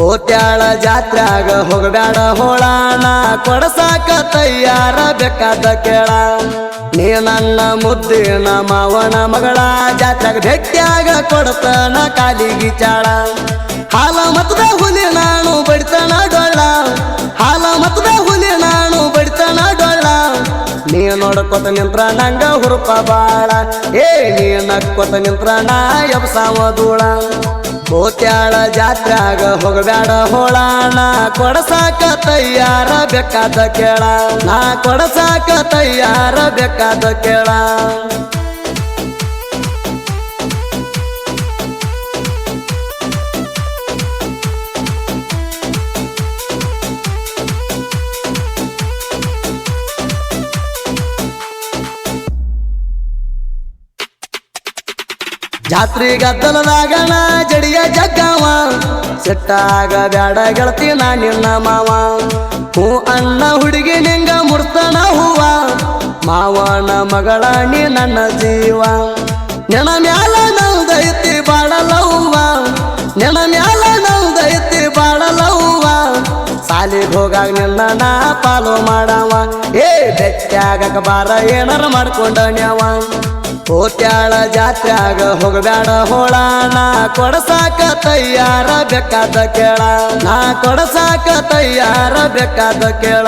ಕೋಟ್ಯಾಳ ಜಾತ್ರ್ಯಾಗ ಹೋಗಬ್ಯಾಡ ಹೋಳಾಣ, ಕೊಡಸಾಕ ತಯ್ಯಾರ ಬೇಕಾದ ಕೇಳ. ನೀ ನನ್ನ ಮುದ್ದಿನ ಮಾವನ ಮಗಳ ಜಾತ್ರಾಗ ಭೇಟಿಯಾಗ ಕೊಡತನ ಕಾಲಿಗಿ ಚಾಳ. ಹಾಲ ಮತದ ಹುಲಿ ನಾನು ಬಡಿತನ ಡೊಳ್ಳ. ಹಾಲ ಮತದ ಹುಲಿ ನಾನು ಬಡಿತನ ಡೊಳ್ಳ. ನೀ ನೋಡಕ್ಕೊತ ನಿಂತ್ರ ನಂಗ ಹುರುಪ ಬಾಳ. ಏ, ನೀ ನಕ್ಕೊತ ನಿಂತ್ರ ನಾ ಎಬ್ಸಾವ ಧೂಳ. ಕೋತ್ಯಾಳ ಜಾತ್ರಾಗ ಹೋಗಬ್ಯಾಡ ಹೋಳಾಣ ಕೊಡಸಾಕ ತಯ್ಯಾರ ಬೇಕಾದ ಕೇಳ. ನಾ ಕೊಡಸಾಕ ತಯ್ಯಾರ ಬೇಕಾದ ಕೇಳ. ಜಾತ್ರಿ ಗದ್ದಲದಾಗಣ ಜಡಿಯ ಜಗ್ಗವ. ಸಿಟ್ಟಾಗ ಬ್ಯಾಡ ಗೆಳತಿ ನಾ ನಿನ್ನ ಮಾವ. ಹೂ ಅಣ್ಣ ಹುಡುಗಿ ನಿಂಗ ಮುರ್ತನ ಹೂವ. ಮಾವನ ಮಗಳ ನೀ ನನ್ನ ಜೀವ. ನೆನ ಮ್ಯಾಲ ನೌದೈತಿ ಹೂವ. ನೆನ ಮ್ಯಾಲ ನೌದೈತಿ ಹೂವ. ಸಾಲಿಗೆ ಹೋಗಾಗ ನಿನ್ನ ನಾ ಪಾಲು ಮಾಡವ. ಏ ಬೆಟ್ಟಾಗಕ ಬಾರ ಏನಾರ ಮಾಡ್ಕೊಂಡನ್ಯವ. ಕೋಟ್ಯಾಳ ಜಾತ್ರ್ಯಾಗ ಹೋಗಬ್ಯಾಡ ನಾ ಕೊಡಸಾಕ ತಯ್ಯಾರ ಬೇಕಾದ ಕೇಳ. ನಾ ಕೊಡಸಾಕ ತಯ್ಯಾರ ಬೇಕಾದ ಕೇಳ.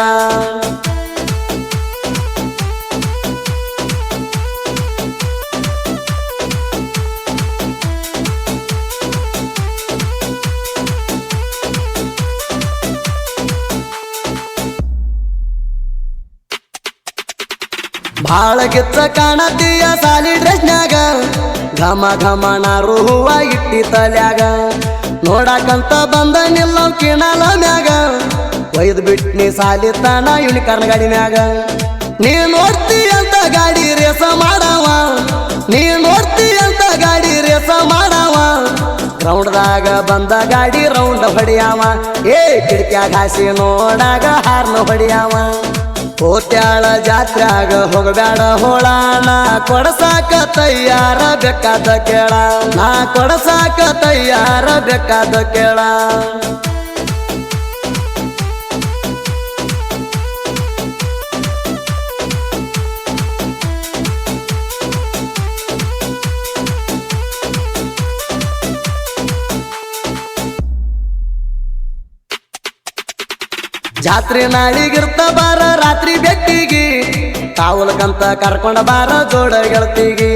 ಭಾಳ ಕೆತ್ತ ಕಾಣತೀಯ ಸಾಲಿ ಡ್ರೆಸ್ನ್ಯಾಗ. ಘಮ ಘಮ ನಾರು ಹೂವ ಇಟ್ಟಿ ತಲ್ಯಾಗ. ನೋಡಕಂತ ಬಂದ ನಿಲ್ಲ ಕಿಣಲ ಮ್ಯಾಗ. ಒಯ್ದು ಬಿಟ್ನಿ ಸಾಲಿ ತಾನ ಯೂನಿಕಾರ್ನ್ ಗಾಡಿ ಮ್ಯಾಗ. ನೀ ನೋಡ್ತಿ ಅಂತ ಗಾಡಿ ರೇಸ ಮಾಡವ. ನೀ ನೋಡ್ತಿ ಅಂತ ಗಾಡಿ ರೇಸ ಮಾಡವ. ಗ್ರೌಂಡ್ದಾಗ ಬಂದ ಗಾಡಿ ರೌಂಡ್ ಹೊಡಿಯಾವ. ಏ ಕಿಟಕ್ಯಾಗ ಹಾಸಿ ನೋಡಾಗ ಹಾರ್ನ ಹೊಡಿಯಾವ. ಕೋಟ್ಯಾಳ ಜಾತ್ರ್ಯಾಗ ಹೋಗಬ್ಯಾಡ ಹೋಳಾಣ ಕೊಡಸಾಕ ತಯ್ಯಾರ ಬೇಕಾದ ಕೇಳ. ನಾ ಕೊಡಸಾಕ ತಯ್ಯಾರ ಬೇಕಾದ ಕೇಳ. ಜಾತ್ರೆ ನಾಳಿಗಿರ್ತ ಬಾರ, ರಾತ್ರಿ ಬೆಟ್ಟಿಗಿ. ಕಾವಲಕಂತ ಕರ್ಕೊಂಡ ಬಾರ ಜೋಡ ಗೆಳತಿಗಿ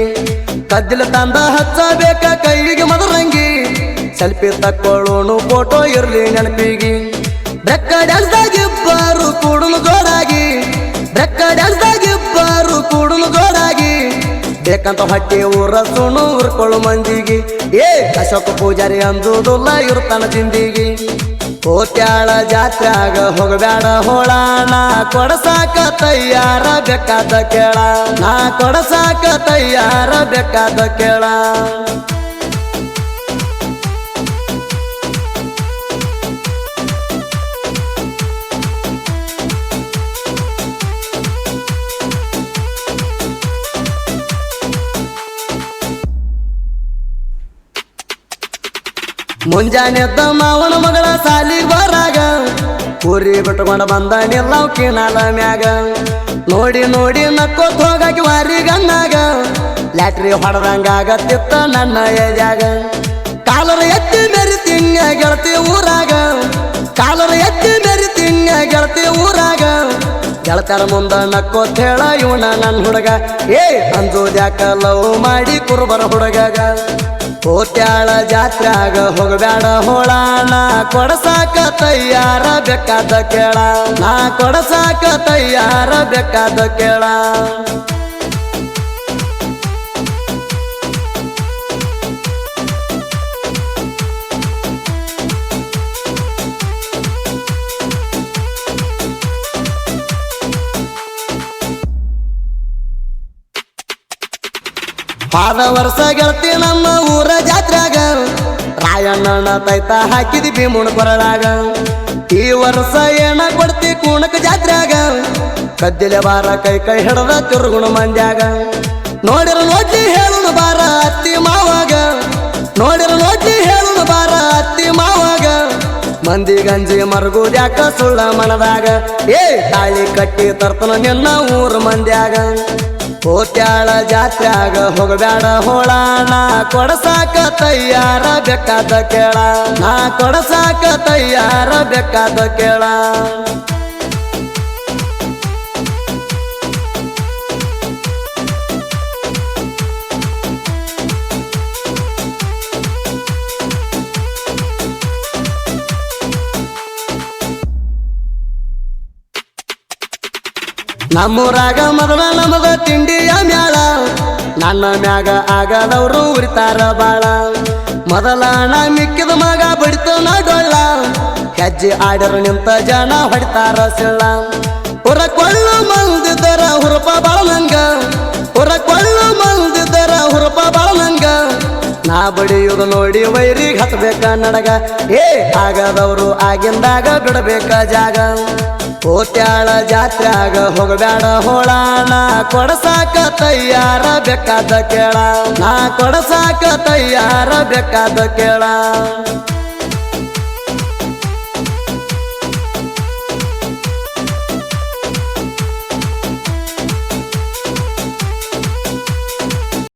ಕದ್ದಿಲ ತಂದ ಹಚ್ಚಬೇಕ ಕೈಗೆ ಮದರಂಗಿ. ಸೆಲ್ಫಿ ತಕ್ಕೊಳ್ಳೋಣ ಫೋಟೋ ಇರ್ಲಿ ನೆನಪಿಗಿ. ಬೆಕ್ಕ ಡ್ಯಾನ್ಸ್ದಾಗಿಬ್ಬರು ಕೂಡಲು ಜೋರಾಗಿ. ಬೆಕ್ಕ ಡ್ಯಾನ್ಸ್ದಾಗಿಬ್ಬರು ಕೂಡಲು ಜೋರಾಗಿ. ಬೇಕಂತ ಹೊಟ್ಟೆ ಊರ ಸುಣು ಉರ್ಕೊಳ್ಳು ಮಂದಿಗಿ ಏ, ಅಶೋಕ ಪೂಜಾರಿ ಅಂದುದಿಲ್ಲ ಇರ್ತಾನ ಜಿಂದಿಗಿ. ಕೋಟ್ಯಾಳ ಜಾತ್ರ್ಯಾಗ ಹೋಗಬ್ಯಾಡ ಹೋಳಾಣ ಕೊಡಸಾಕ ತಯ್ಯಾರ ಬೇಕಾದ ಕೇಳ. ನಾ ಕೊಡಸಾಕ ತಯ್ಯಾರ ಬೇಕಾದ ಕೇಳ. ಮುಂಜಾನೆ ಎದ್ದ ಮಾವನ ಮಗಳ ಸಾಲಿಗೆ ಬರಾಗ. ಊರಿ ಬಿಟ್ಕೊಂಡ ಬಂದ ನಿಲ್ಲವ್ ಕಿನಾಲ ಮ್ಯಾಗ. ನೋಡಿ ನೋಡಿ ನಕ್ಕೋತ್ ಹೋಗಾಕಿ ವಾರಿ ಗನ್ನಾಗ ಲ್ಯಾಟ್ರಿ ಹೊಡೆದಂಗಾಗತ್ತಿತ್ತ ನನ್ನ ಎದ್ಯಾಗ. ಕಾಲರ ಎತ್ತಿ ಮೇರಿ ತಿಂಗ ಗೆಳತಿ ಊರಾಗ. ಕಾಲರ ಎತ್ತಿ ಮೇರಿ ತಿಂಗ ಗೆಳತಿ ಊರಾಗ. ಗೆಳತರ ಮುಂದ ನಕ್ಕೋತ್ ಹೇಳ, ಇವನ ನನ್ನ ಹುಡುಗ. ಏ, ಅಂಜೋದ್ಯಾಕ ಲವ್ ಮಾಡಿ ಕುರುಬರ ಹುಡುಗಾಗ. ಕೋಟ್ಯಾಳ ಜಾತ್ರಾಗ ಹೋಗಬ್ಯಾಡ ಹೋಳಾಣ ಕೊಡಸಾಕ ತಯ್ಯಾರ ಬೇಕಾದ ಕೇಳ. ನಾ ಕೊಡಸಾಕ ತಯ್ಯಾರ ಬೇಕಾದ ಕೇಳ. ಪಾದ ವರ್ಷ ಗೆಳತಿ ನಮ್ಮ ಊರ ಜಾತ್ರಾಗ ರಾಯಣ್ಣನ ತೈತ ಹಾಕಿದಿ ಭೀಮುಣ ಕೊರಳಾಗ. ಈ ವರ್ಷ ಏನ ಕೊಡ್ತಿ ಕೂಣಕ ಜಾತ್ರಾಗ ಕದ್ದಿಲೆ ಬಾರ ಕೈ ಕೈ ಹಿಡದ ತಿರುಗುಣ ಮಂದ್ಯಾಗ ನೋಡಿರ ನೋಡ್ಲಿ ಹೇಳುಣ ಬಾರ ಅತ್ತಿ ಮಾವಾಗ. ನೋಡಿರ ನೋಡ್ಲಿ ಹೇಳುಣ ಬಾರ ಅತ್ತಿ ಮಾವಾಗ. ಮಂದಿ ಗಂಜಿ ಮರಗುದ್ಯಾಕ ಸುಳ್ಳ ಮನದಾಗ. ಏ ತಾಳಿ ಕಟ್ಟಿ ತರ್ತನ ನಿನ್ನ ಊರ ಮಂದ್ಯಾಗ ಕೋಟ್ಯಾಳ ಜಾತ್ರ್ಯಾಗ ಹೋಗಬ್ಯಾಡ ಹೋಳಾಣ ಕೊಡಸಾಕ ತಯ್ಯಾರ ಬೇಕಾದ ಕೇಳ. ನಾ ಕೊಡಸಾಕ ತಯ್ಯಾರ ಬೇಕಾದ ಕೇಳ. ನಮ್ಮೂರಾಗ ಮೊದಲ ನಮದ ತಿಂಡಿಯ ಮ್ಯಾಳ ನನ್ನ ಮ್ಯಾಗ ಆಗದವರು ಉರಿತಾರ ಬಾಳ. ಮೊದಲ ಮಿಕ್ಕಿದ ಮಗ ಬಡಿತು ಡೊಳ್ಳ. ಹೆಜ್ಜೆ ಆಡರ ನಿಂತ ಜನ ಹೊಡಿತಾರ ಸಿಳ್ಳ. ಹೊರ ಕೊಳ್ಳು ಮಂದಿದ್ದರ ಹುರಪ ಬಾಳ ನಂಗ. ಹೊರ ಕೊಳ್ಳು ಮಂದಿದ್ದರ ಹುರಪ ಬಾಳ ನಂಗ. ನಾ ಬಡಿಯುವುದು ನೋಡಿ ವೈರಿಗೆ ಹತ್ಬೇಕ ನಡಗ ಏ, ಆಗದವರು ಆಗಿಂದಾಗ ಬಿಡಬೇಕ ಜಾಗ. ಕೋಟ್ಯಾಳ ಜಾತ್ರಾಗ ಹೋಗಬೇಡ ಹೋಳ ನಾ ಕೊಡಸಾಕ ತಯ್ಯಾರ ಬೇಕಾದ ಕೇಳ. ನಾ ಕೊಡಸಾಕ ತಯ್ಯಾರ ಬೇಕಾದ ಕೇಳ.